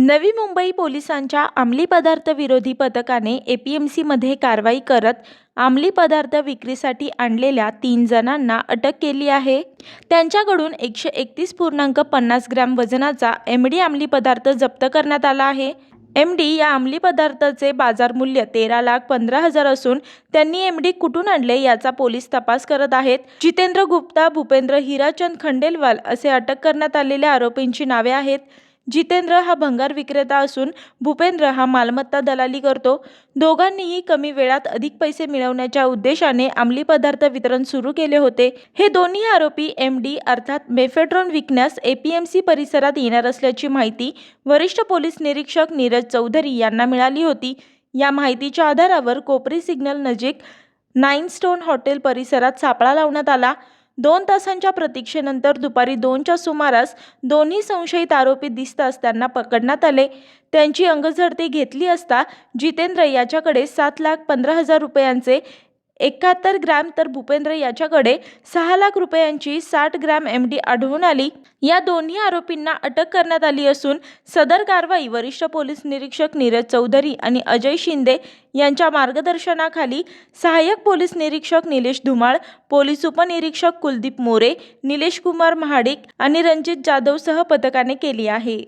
नवी मुंबई पोलिसांच्या अंमली पदार्थ विरोधी पथकाने एपीएमसीमध्ये कारवाई करत अंमली पदार्थ विक्रीसाठी आणलेल्या तीन जणांना अटक केली आहे. त्यांच्याकडून एकशे एकतीस पूर्णांक पन्नास ग्रॅम वजनाचा एम डी अंमली पदार्थ जप्त करण्यात आला आहे. एम डी या अंमली पदार्थाचे बाजारमूल्य तेरा लाख पंधरा हजार असून त्यांनी एम डी कुठून आणले याचा पोलीस तपास करत आहेत. जितेंद्र गुप्ता भूपेंद्र हिराचंद खंडेलवाल असे अटक करण्यात आलेल्या आरोपींची नावे आहेत. जितेंद्र हा भंगार विक्रेता असून भूपेंद्र हा मालमत्ता दलाली करतो. दोघांनीही कमी वेळात अधिक पैसे मिळवण्याच्या उद्देशाने अंमली पदार्थ वितरण सुरू केले होते. हे दोन्ही आरोपी एम डी अर्थात मेफेड्रॉन विकण्यास एपीएमसी परिसरात येणार असल्याची माहिती वरिष्ठ पोलीस निरीक्षक नीरज चौधरी यांना मिळाली होती. या माहितीच्या आधारावर कोपरी सिग्नल नजीक नाईन स्टोन हॉटेल परिसरात सापळा लावण्यात आला. दोन तासांच्या प्रतीक्षेनंतर दुपारी दोनच्या सुमारास दोन्ही संशयित आरोपी दिसताच त्यांना पकडण्यात आले. त्यांची अंगझडती घेतली असता जितेंद्र याच्याकडे सात लाख पंधरा हजार रुपयांचे एकाहत्तर ग्रॅम तर भूपेंद्र याच्याकडे सहा लाख रुपयांची साठ ग्रॅम एम डी आढळून आली. या दोन्ही आरोपींना अटक करण्यात आली असून सदर कारवाई वरिष्ठ पोलीस निरीक्षक नीरज चौधरी आणि अजय शिंदे यांच्या मार्गदर्शनाखाली सहाय्यक पोलीस निरीक्षक निलेश धुमाळ पोलीस उपनिरीक्षक कुलदीप मोरे निलेश कुमार महाडिक आणि रणजित जाधवसह पथकाने केली आहे.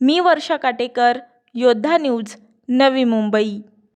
मी वर्षा काटेकर योद्धा न्यूज नवी मुंबई.